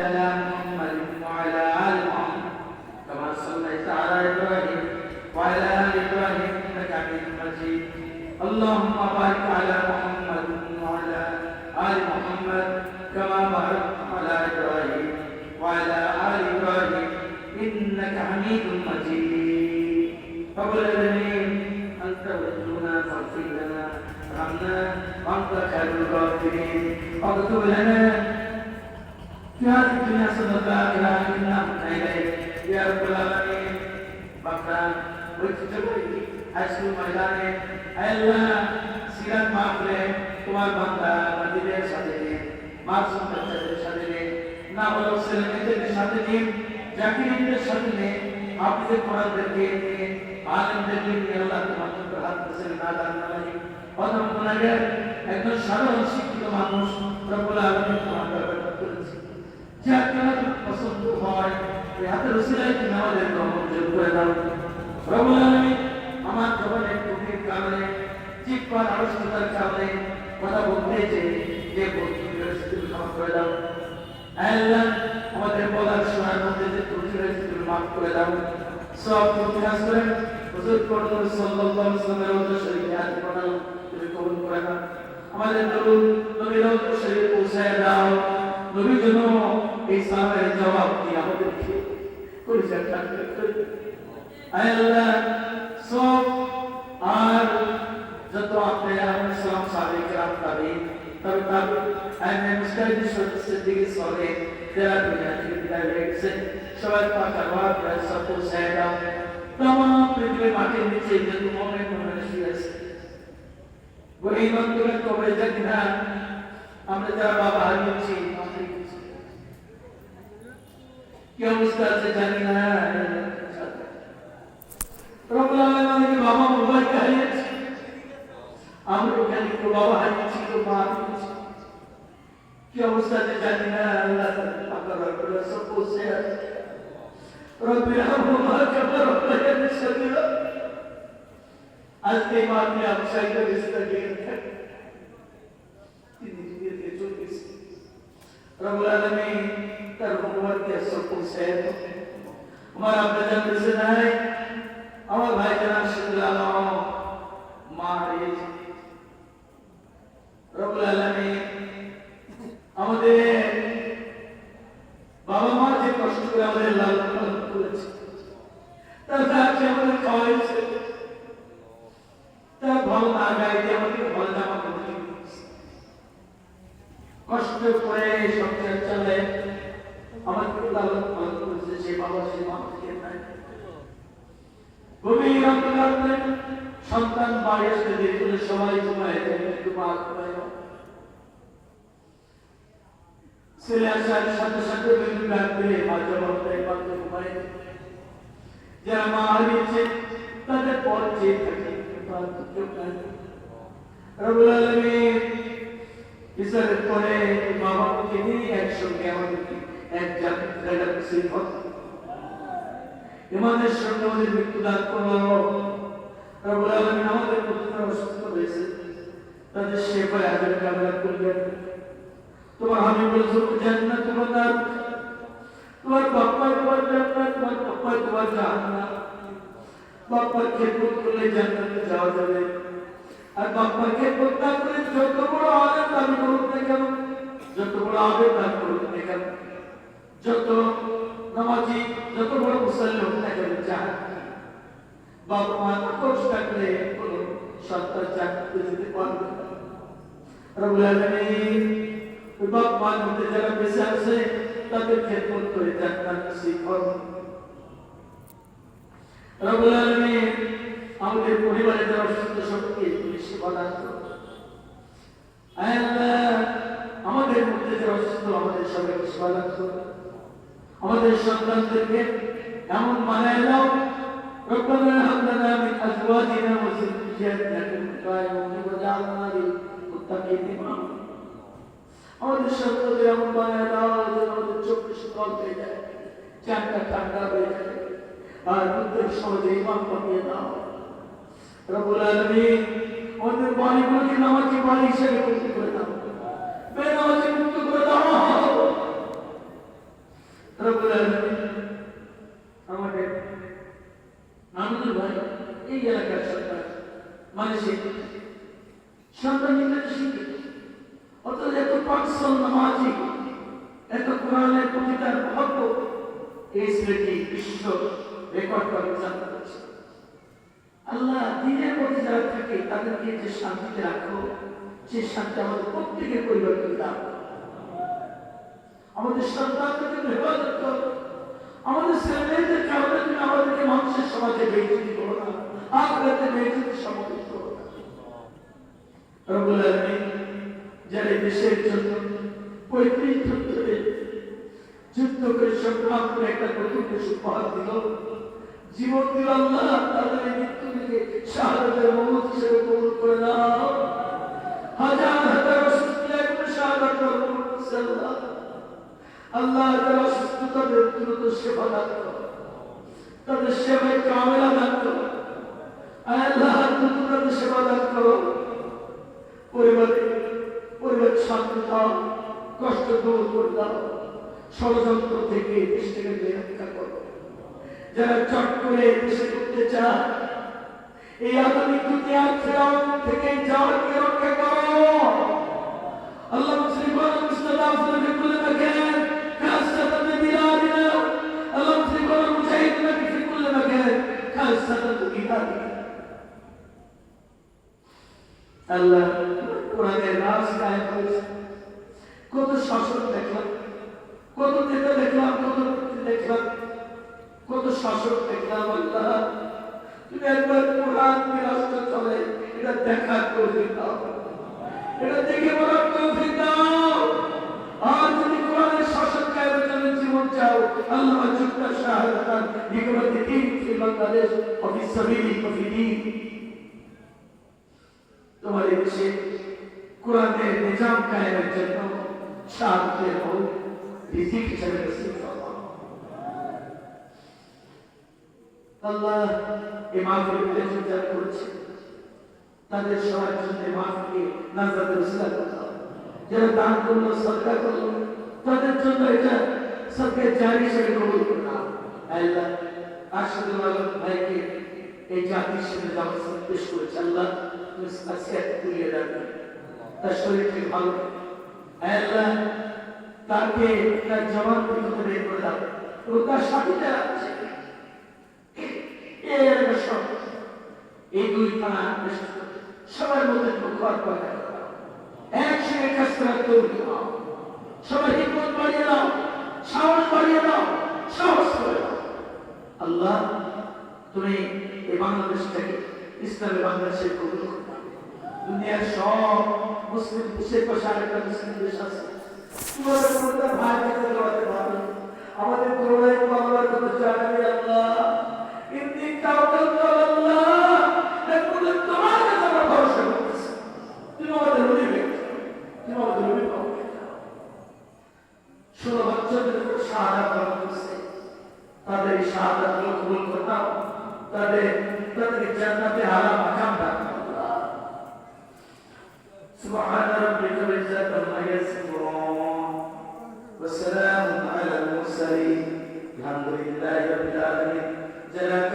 على محمد وعلى آل محمد كما صليت على إبراهيم وعلى آل إبراهيم إنك حميد مجيد اللهم بارك على محمد وعلى آل محمد كما باركت على إبراهيم وعلى آل إبراهيم إنك حميد مجيد. رب العالمين أنت ولينا فاغفر لنا ارحمنا وأنت واكتب لنا. في هذه الدنيا صدقة إلى إنا إليك يا رب العالمين বাকরান ঐতিহ্যবাহী হাইস্কুল ময়দানে আল্লাহ সিরাত মাহফিলে তোমার বান্দা মাদিদের সাথে নিয়ে মাসুম বাচ্চাদের সাথে নিয়ে না বলো ছেলে মেয়েদের সাথে নিয়ে জাকিরদের সাথে নিয়ে হাফিজে কোরআনদেরকে নিয়ে আলেমদেরকে নিয়ে আল্লাহ তোমার জন্য হাত দিয়েছেন না দান না লাগে প্রথম গুণাগার একজন সাধারণ শিক্ষিত মানুষ রব্বুল আলামিন তোমার দরবারে করেছে যা কেনা পছন্দ হয়, এই হাতের উসিলায় তুমি আমাদের মঞ্জুর করে দাও রব্বুল আলামিন আমার জবানে ত্রুটির কারণে চিৎকার আলোচনার কারণে কথা বলতে যে যে তুমি ক্ষমা করে দাও। আল্লাহ, আমাদের বলার শোনার মধ্যে যে ত্রুটি রয়েছে তুমি মাফ করে দাও। সব ত্রুটি হাস করে হুজুর করুন সাল্লাল্লাহু আলাইহি ওয়াসাল্লামের শরীফে হাত বানাও নবীর ওজর পৌঁছায় দাও। নবী انسان نے جواب دیا وہ دیکھیے کوئی چرچا اے اللہ سو آر جتو آپ نے آر سلام سالے کے آپ کا دین تب تب اے میں مسکر جی سوچ سے دیگی سوڑے تیرا دنیا کی بیدہ لیٹ سے شوائد پا کروار پر سب کو سہدہ تمام پردوے ماتے نیچے جتو مومن کو منشوی ہے وہی وقت تو میں جگنا ہم نے تیرا بابا آگی چیز হারিয়েছি আমাদের কি অবস্থা আছে জানি না রব্বুল আলামিন বাবা মোবাইল হারিয়েছে আমরা এখানে কেউ বাবা হারিয়েছি কেউ মা হারিয়েছি কি অবস্থা আছে জানি না আল্লাহ আপনার রব্বুল সব বসে আছে রব্বি রহমা কামা রব্বায়ানি সগীরা আজকে মাকে আমসাই করে ইস্তাগির থাকে তিনি নিজেকে চলতেছে রব্বুল আলামিন তার হুকুমতকে সব পৌঁছে আমার আব্বা জানতেছে নাই আমার ভাই জানা আলম মা হারিয়েছে রব্বুল আলামিন আমাদের বাবা মা যে কষ্ট করে আমাদের পালন করেছে, তার কাছে আমাদের খাওয়াইছে তার ভালো না গাইতে আমাকে ভালো জামা কাপড় দিয়েছে কষ্ট করে সংসার চলে আমাকে লালন পালন করেছে সে বাবা সে মা আমাকে নাই গভীর অন্ধকারে সন্তান বাড়ি আসতে দেরি সবাই ঘুমায় যায় একটু মা ঘুমায় না। ছেলে আসার সাথে সাথে বিভিন্ন ডাক দিয়ে মা জবাব দেয় মা তো ঘুমায় যারা মা হারিয়েছে তাদের পর চেয়ে থাকে কিন্তু। রব্বুল আলামিন বিচারের পরে মা বাবাকে নিয়ে একসঙ্গে আমাদেরকে এক জায়গায় সিলভর ইমানের সঙ্গে আমাদের মৃত্যু দান করল রব্বুল আলামিন আমাদের প্রতিটা অসুস্থ হয়েছে তাদের সেবায় আজার কামনা করলেন তোমার আমি বলছো জান্নাত তোমার নাম তোমার বাপ্পার তোমার জান্নাত তোমার বাপ্পার তোমার জাহান্নাম বাপ্পার খেদমত করলে জান্নাতে যাওয়া যাবে আর বাপ্পার খেদমত না করে যত বড় আলেম দাবি করুক না কেন যত বড় আবেদ দাবি করুক না কেন যত নামাজি যত বড় মুসল্লি হোক না কেন চায় বাবা মা না থাকলে কোনো সন্তান চাকরিতে যেতে পারবে বাপ মা মধ্যে যারা বেঁচে আছে, তাদের খেদমত করে জান্নাত আমাদের অসুস্থ আমাদের মধ্যে যারা আমাদের সবাইকে সেবা করো আমাদের সন্তানদেরকে এমন মানায় দাও ربنا هب لنا من ازواجنا وذرياتنا قرة اعين واجعلنا للمتقين اماما আমাদের সন্তানদের এমন বানায় দাও যেন আমাদের চোখে শীতল হয়ে যায় চানটা ঠান্ডা হয়ে যায় আর বুদ্ধের সহজে ইমান বানিয়ে দাও রবুল আলমিন আমাদের বাড়িগুলোকে নামাজি বাড়ি হিসেবে মুক্ত করে দাও বেনামাজি মুক্ত করে দাও রব্বুল আলামিন আমাকে আনন্দ ভাই, এই এলাকার সরকার, মানসিক। সন্তান ইংরেজি শিক্ষিত। অথচ এত পাকসল নামাজি, এত কোরআনের প্রতি তার ভক্ত এই ছেলেটি বিশ্ব রেকর্ড করে জানতে পারছে আল্লাহ দিনের মধ্যে যারা থাকে, তাদেরকে যে শান্তিতে রাখো, সেই শান্তি আমাদের প্রত্যেকের পরিবর্তন দাও। আমাদের সন্তানকে তুমি হেফাজত করো। আমাদের ছেলেমেয়েদের কারণে তুমি আমাদেরকে মানুষের সমাজে বেইজ্জতি করো না। আখরাতে বেইজ্জতি সমাবেশ করো না। রব্বুল আলামিন দেশের জন্য পঁয়ত্রিশ ধরে যুদ্ধ করে সংগ্রাম করে একটা নতুন দেশ দিল, জীবন দিল আল্লাহ, তাদের এই মৃত্যু থেকে শাহাদাতের মৌত হিসেবে কবুল করে নাও। হাজার হাজার করে শাহাদাত আল্লাহ। আল্লাহ তারা সুস্থতাদের দ্রুত সেবা দান করো। তাদের সেবায় কামেলা দান করো। আল্লাহ, দ্রুত তাদের সেবা দান করো। পরিবারে, পরিবার শান্তি দাও কষ্ট দূর করে দাও। ষড়যন্ত্র থেকে দেশটাকে বেরক্ষা করো যারা চট করে দেশে করতে চায়, এই আগামী দুনিয়ার থেকে যাওয়ার রক্ষা করো। আল্লাহ মুসলিম মুস্তাদা আপনাকে খুলে রাখেন কত শাসন দেখলাম কত নেতা দেখলাম কত দেখলাম কত শাসন দেখলাম আল্লাহ তুমি একবার কোরআন রাস্তা চলে এটা দেখার তৌফিক এটা দেখে বলার তৌফিক দাও আর যদি কোরআনের শাসক কায়েমের জীবন চাও আল্লাহ শাহাদাতান নিকটে দিন ফি বাংলাদেশ অফিস সাবিলি অফি দিন তোমার এই দেশে কোরআনের নিজাম কায়েমের জন্য শাহাদাতের হোক রিজিক হিসেবে আল্লাহ এই মাহফিলে যারা করেছে তাদের সবার জন্য মাহফিলে নাজাতের উসিলা করতে যারা দান করল সদকা করল তাদের জন্য এটা সবকে জারি হিসেবে করলাম আল্লাহ আশহাদু আল্লাহ ভাইকে এই জাতির সাথে ব্যবস্থা পেশ করেছে। আল্লাহ, তুমি কুলিয়ে রাখবে তার শরীরকে ভালো। আল্লাহ, তাকে তার জবান থেকে বের করে দাও এবং তার সাথে যারা আছে, এই দুই থানা সবার মধ্যে ঘর পয়দা একসঙ্গে কাজ করার তৈরি হও সবাই হিম্মত বাড়িয়ে দাও সাহস বাড়িয়ে দাও সাহস করে দাও আল্লাহ তুমি এই বাংলাদেশটাকে ইসলামের বাংলাদেশের কবুল দুনিয়ার সব মুসলিম দেশের পাশে আরেকটা মুসলিম দেশ আছে। তোমাদের মধ্যে ভাই আমাদের করোনায় কোনো জায়গা নেই আল্লাহ। কিন্তু তাওয়াক্কাল আল্লাহ। এখন তোমার কাছে বাচ্চাদের পালন করছে তাদেরগুলো কবুল করতাম তাদের তাদেরকে জান্নাতে আলা মাকাম দান سبحان ربك رب العزة عما يصفون وسلام على المرسلين الحمد لله رب العالمين جلك